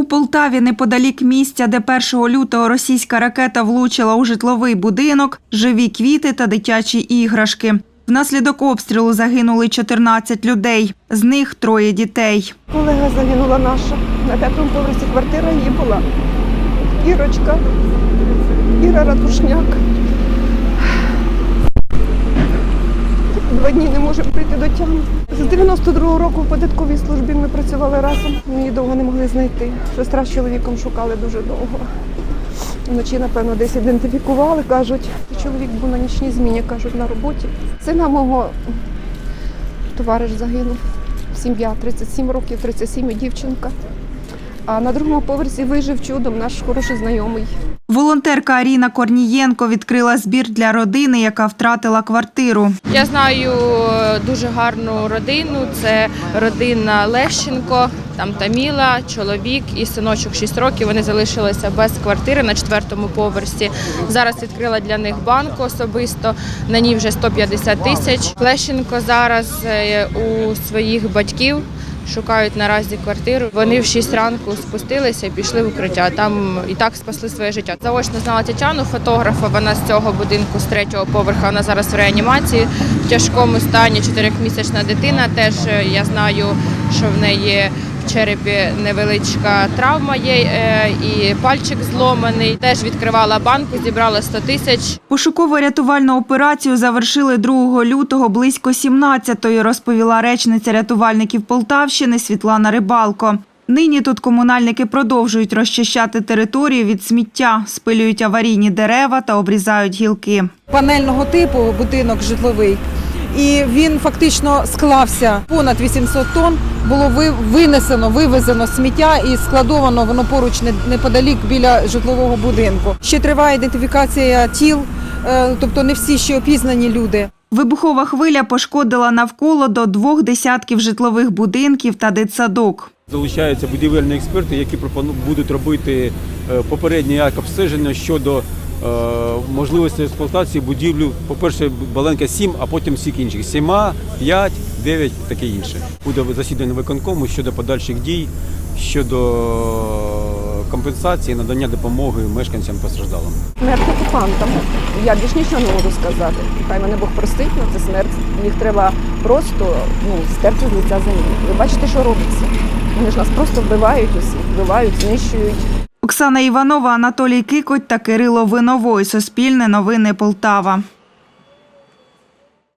У Полтаві, неподалік місця, де 1 лютого російська ракета влучила у житловий будинок, живі квіти та дитячі іграшки. Внаслідок обстрілу загинули 14 людей, з них троє дітей. Колега загинула наша. На п'ятому поверсі квартира її була. Ірочка, Іра Ратушняк. Два дні не можемо прийти до тями. З 92-го року в податковій службі ми працювали разом. Ми її довго не могли знайти. Сестра з чоловіком шукали дуже довго. Вночі, напевно, десь ідентифікували, кажуть. Чоловік був на нічній зміні, кажуть, на роботі. Сина мого товариш загинув. Сім'я 37 років, 37 і дівчинка. А на другому поверсі вижив чудом наш хороший знайомий. Волонтерка Аріна Корнієнко відкрила збір для родини, яка втратила квартиру. Я знаю е, дуже гарну родину. Це родина Лещенко, там Таміла, чоловік і синочок 6 років. Вони залишилися без квартири на четвертому поверсі. Зараз відкрила для них банку особисто. На ній вже 150 тисяч. Лещенко зараз е, у своїх батьків. Шукають наразі квартиру. Вони в 6 ранку спустилися і пішли в укриття. Там і так спасли своє життя. Заочно знала Тетяну, фотографа. Вона з цього будинку з третього поверха. Вона зараз в реанімації в тяжкому стані. Чотирьохмісячна дитина. Теж е, я знаю, що в неї черепі невеличка травма є, е, і пальчик зломаний. Теж відкривала банку, зібрала 100 тисяч. Пошуково-рятувальну операцію завершили 2 лютого близько 17-ї, розповіла речниця рятувальників Полтавщини Світлана Рибалко. Нині тут комунальники продовжують розчищати територію від сміття, спилюють аварійні дерева та обрізають гілки. панельного типу будинок житловий. І він фактично склався понад 800 тонн. Було ви- винесено, вивезено сміття і складовано воно поруч не- неподалік біля житлового будинку. Ще триває ідентифікація тіл, е, тобто не всі ще опізнані люди. Вибухова хвиля пошкодила навколо до двох десятків житлових будинків та дитсадок. Залучаються будівельні експерти, які будуть робити е, попередній акт обстеження щодо можливості експлуатації будівлю. По-перше, Баленка 7, а потім всіх інших. 7, 5, 9, таке інше. Буде засідання виконкому щодо подальших дій, щодо компенсації, надання допомоги мешканцям постраждалим. Смерть окупантам. Я більш нічого не можу сказати. Хай мене Бог простить, але це смерть. Їх треба просто ну, стерти з лиця землі. Ви бачите, що робиться. Вони ж нас просто вбивають усіх, вбивають, знищують. Оксана Іванова, Анатолій Кикоть та Кирило Виновой. Суспільне новини Полтава.